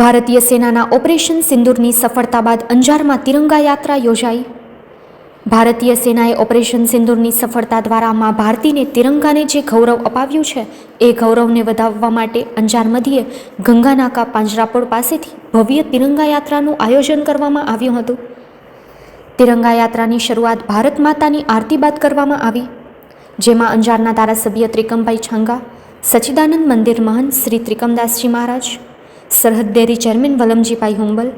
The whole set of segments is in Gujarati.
ભારતીય સેનાના ઓપરેશન સિંદૂરની સફળતા બાદ અંજારમાં તિરંગા યાત્રા યોજાઈ. ભારતીય સેનાએ ઓપરેશન સિંદૂરની સફળતા દ્વારા મા ભારતીને તિરંગાને જે ગૌરવ અપાવ્યું છે, એ ગૌરવને વધાવવા માટે અંજાર મધ્યે ગંગાનાકા પાંજરાપોળ પાસેથી ભવ્ય તિરંગા યાત્રાનું આયોજન કરવામાં આવ્યું હતું. તિરંગા યાત્રાની શરૂઆત ભારત માતાની આરતી બાદ કરવામાં આવી, જેમાં અંજારના ધારાસભ્ય ત્રિકમભાઈ છાંગા સચ્ચિદાનંદ મંદિર મહંત શ્રી ત્રિકમદાસજી મહારાજ સરહદ ડેરી ચેરમેન વલમજીભાઈ હુંબલ,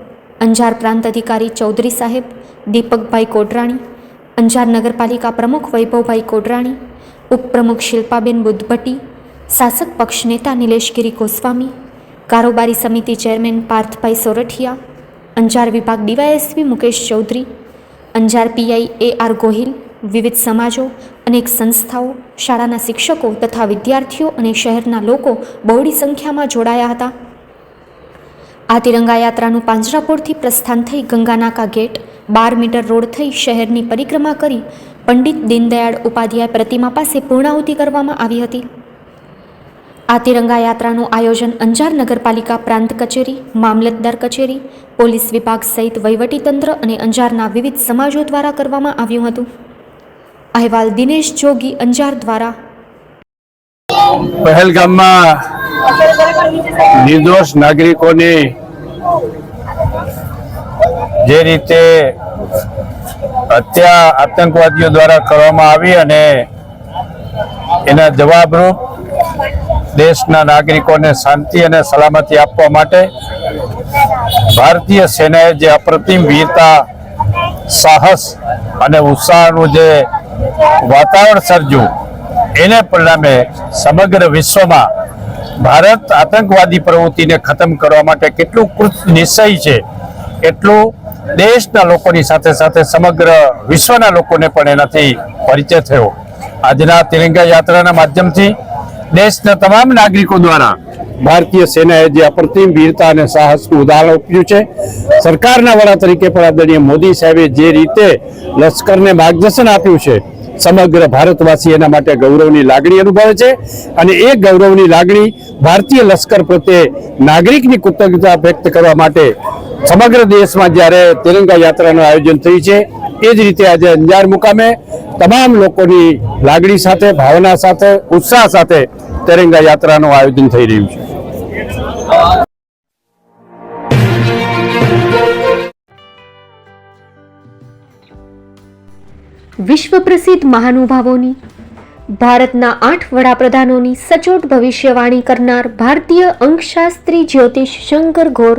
અંજાર પ્રાંત અધિકારી ચૌધરી સાહેબ દીપકભાઈ કોટરાણી અંજાર નગરપાલિકા પ્રમુખ વૈભવભાઈ કોટરાણી ઉપપ્રમુખ શિલ્પાબેન બુદ્ધભટ્ટી, શાસક પક્ષ નેતા નિલેશગીરી ગોસ્વામી, કારોબારી સમિતિ ચેરમેન પાર્થભાઈ સોરઠિયા, અંજાર વિભાગ DYSP Mukesh Chaudhary, Anjar PI A R Gohil, વિવિધ સમાજો, અનેક સંસ્થાઓ, શાળાના શિક્ષકો તથા વિદ્યાર્થીઓ અને શહેરના લોકો બહોળી સંખ્યામાં જોડાયા હતા. આ તિરંગા યાત્રાનું પાંજરાપોળથી પ્રસ્થાન થઈ ગંગાનાકા ગેટ, બાર મીટર રોડ થઈ શહેરની પરિક્રમા કરી પંડિત દીનદયાળ ઉપાધ્યાય પ્રતિમા પાસે પૂર્ણાહુતિ કરવામાં આવી હતી. આ તિરંગા યાત્રાનું આયોજન અંજાર નગરપાલિકા પ્રાંત કચેરી મામલતદાર કચેરી, પોલીસ વિભાગ સહિત વહીવટીતંત્ર અને અંજારના વિવિધ સમાજો દ્વારા કરવામાં આવ્યું હતું. અહેવાલ દિનેશ જોગી, અંજાર દ્વારા. પહેલગામમાં નિર્દોષ નાગરિકોની જે રીતે હત્યા આતંકવાદીઓ દ્વારા કરવામાં આવી અને એના જવાબરૂપ દેશના નાગરિકોને શાંતિ અને સલામતી આપવા માટે ભારતીય સેનાએ જે અપ્રતિમ વીરતા, સાહસ અને ઉત્સાહનું જે વાતાવરણ સર્જ્યું, એને પરિણામે સમગ્ર વિશ્વમાં ભારત આતંકવાદી પ્રવૃત્તિને ખતમ કરવા માટે કેટલું કૃત નિશ્ચય છે એટલું દેશના લોકોની સાથે સાથે સમગ્ર વિશ્વના લોકોને પણ એનાથી પરિચય થયો. આજના તિરંગા યાત્રાના માધ્યમથી દેશના તમામ નાગરિકો દ્વારા ભારતીય સેનાએ જે અપ્રતિમ વીરતા અને સાહસનું ઉદાહરણ આપ્યું છે, સરકારના વડા તરીકે પણ આદરણીય મોદી સાહેબે જે રીતે લશ્કરને માર્ગદર્શન આપ્યું છે, સમગ્ર ભારતવાસી એના માટે ગૌરવની લાગણી અનુભવે છે અને એ ગૌરવની લાગણી ભારતીય લશ્કર પ્રત્યે નાગરિકની કૃતજ્ઞતા વ્યક્ત કરવા માટે સમગ્ર દેશમાં જ્યારે તિરંગા યાત્રાનું આયોજન થયું છે, એ જ રીતે આજે અંજાર મુકામે તમામ લોકોની લાગણી સાથે, ભાવના સાથે, ઉત્સાહ સાથે તિરંગા યાત્રાનું આયોજન થઈ રહ્યું છે. વિશ્વ પ્રસિદ્ધ મહાનુભાવોની, ભારતના આઠ વડાપ્રધાનોની સચોટ ભવિષ્યવાણી કરનાર ભારતીય અંકશાસ્ત્રી જ્યોતિષ શંકર ઘોર